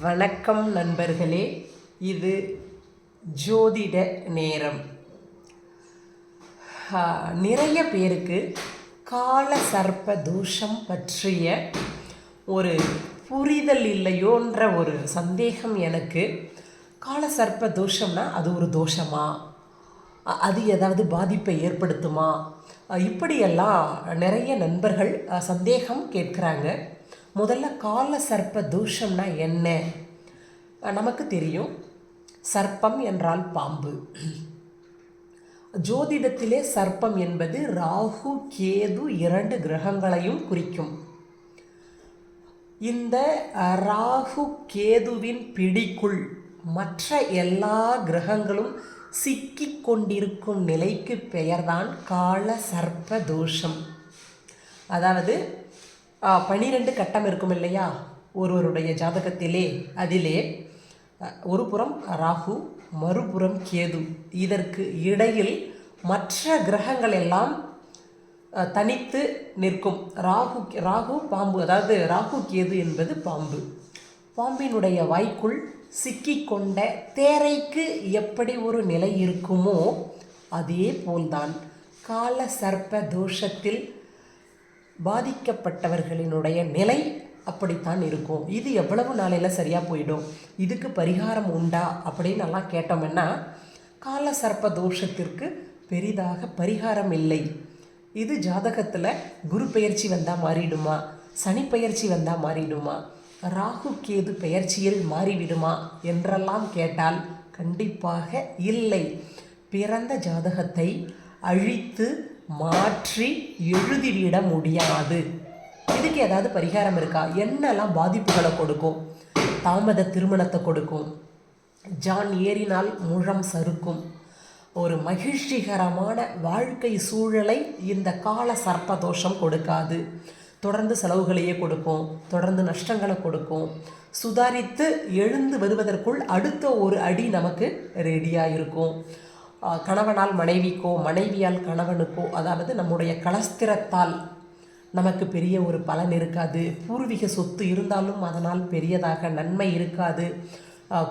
வணக்கம் நண்பர்களே இது ஜோதிட நேரம். நிறைய பேருக்கு கால சர்ப்ப தோஷம் பற்றிய ஒரு புரிதல் இல்லையோன்ற ஒரு சந்தேகம் எனக்கு. கால சர்ப்ப தோஷம்னா அது ஒரு தோஷமா? அது ஏதாவது பாதிப்பை ஏற்படுத்துமா? இப்படியெல்லாம் நிறைய நண்பர்கள் சந்தேகம் கேட்குறாங்க. முதல்ல கால சர்ப்ப தூஷம்னா என்ன? நமக்கு தெரியும். சர்ப்பம் என்றால் பாம்பு. ஜோதிடத்திலே சர்ப்பம் என்பது ராகு கேது இரண்டு கிரகங்களையும் குறிக்கும். இந்த ராகு கேதுவின் பிடிக்குள் மற்ற எல்லா கிரகங்களும் சிக்கிக் கொண்டிருக்கும் நிலைக்கு பெயர்தான் கால சர்ப்ப தோஷம். அதாவது பனிரெண்டு கட்டம் இருக்கும் இல்லையா? ஒருவருடைய ஜாதகத்திலே அதிலே ஒரு புறம் ராகு மறுபுறம் கேது. இதற்கு இடையில் மற்ற கிரகங்கள் எல்லாம் தனித்து நிற்கும். ராகு ராகு பாம்பு அதாவது ராகு கேது என்பது பாம்பு. பாம்பினுடைய வாய்க்குள் சிக்கிக்கொண்ட தேரைக்கு எப்படி ஒரு நிலை இருக்குமோ அதே போல்தான். கால சர்ப்ப தோஷத்தில் பாதிக்கப்பட்டவர்களினுடைய நிலை அப்படித்தான் இருக்கும். இது எவ்வளவு நாளையில் சரியாக போயிடும்? இதுக்கு பரிகாரம் உண்டா? அப்படின்னு எல்லாம் கேட்டோம்னா கால சர்ப்ப தோஷத்திற்கு பெரிதாக பரிகாரம் இல்லை. இது ஜாதகத்தில் குரு பெயர்ச்சி வந்தால் மாறிடுமா? சனி பெயர்ச்சி வந்தால் மாறிடுமா? ராகு கேது பெயர்ச்சியில் மாறிவிடுமா என்றெல்லாம் கேட்டால் கண்டிப்பாக இல்லை. பிறந்த ஜாதகத்தை அழித்து மாற்றி எழுதிவிட முடியாது. இதுக்கு ஏதாவது பரிகாரம் இருக்கா? என்னெல்லாம் பாதிப்புகளை கொடுக்கும்? தாமத திருமணத்தை கொடுக்கும். ஜான் ஏறினால் முழம் சறுக்கும். ஒரு மகிழ்ச்சிகரமான வாழ்க்கை சூழலை இந்த கால சர்ப்பதோஷம் கொடுக்காது. தொடர்ந்து செலவுகளையே கொடுக்கும் தொடர்ந்து நஷ்டங்களை கொடுக்கும் சுதாரித்து எழுந்து வருவதற்குள் அடுத்த ஒரு அடி நமக்கு ரெடியாக இருக்கும் கணவனால் மனைவிக்கோ மனைவியால் கணவனுக்கோ அதாவது நம்முடைய கலஸ்திரத்தால் நமக்கு பெரிய ஒரு பலன் இருக்காது. பூர்வீக சொத்து இருந்தாலும் அதனால் பெரியதாக நன்மை இருக்காது.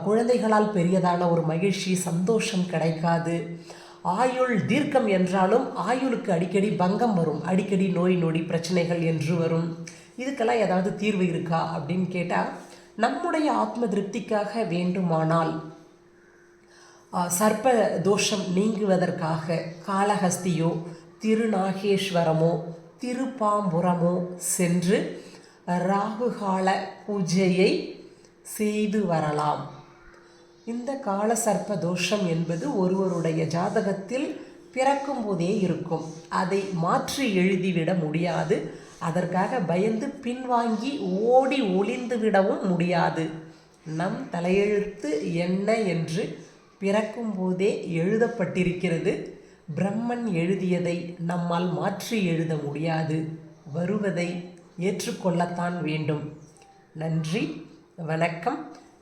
குழந்தைகளால் பெரியதான ஒரு மகிழ்ச்சி சந்தோஷம் கிடைக்காது. ஆயுள் தீர்க்கம் என்றாலும் ஆயுளுக்கு அடிக்கடி பங்கம் வரும். அடிக்கடி நோய் நொடி பிரச்சனைகள் என்று வரும். இதுக்கெல்லாம் ஏதாவது தீர்வு இருக்கா அப்படின்னு கேட்டால் நம்முடைய ஆத்ம திருப்திக்காக வேண்டுமானால் சர்ப்ப தோஷம் நீங்குவதற்காக காளஹஸ்தியோ திருநாகேஸ்வரமோ திருப்பாம்புரமோ சென்று ராகுகால பூஜையை செய்து வரலாம். இந்த கால சர்ப்ப தோஷம் என்பது ஒருவருடைய ஜாதகத்தில் பிறக்கும் போதே இருக்கும். அதை மாற்றி எழுதிவிட முடியாது. அதற்காக பயந்து பின்வாங்கி ஓடி ஒளிந்து விடவும் முடியாது. நம் தலையெழுத்து என்ன என்று பிறக்கும் போதே எழுதப்பட்டிருக்கிறது. பிரம்மன் எழுதியதை நம்மால் மாற்றி எழுத முடியாது. வருவதை ஏற்றுக்கொள்ளத்தான் வேண்டும். நன்றி வணக்கம்.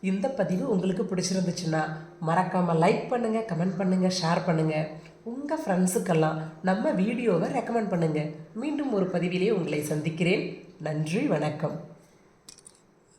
இந்த பதிவு உங்களுக்கு பிடிச்சிருந்துச்சுன்னா மறக்காமல் லைக் பண்ணுங்கள் கமெண்ட் பண்ணுங்கள் ஷேர் பண்ணுங்கள் உங்கள் ஃப்ரெண்ட்ஸுக்கெல்லாம் நம்ம வீடியோவை ரெக்கமெண்ட் பண்ணுங்கள் மீண்டும் ஒரு பதிவிலே உங்களை சந்திக்கிறேன். நன்றி வணக்கம்.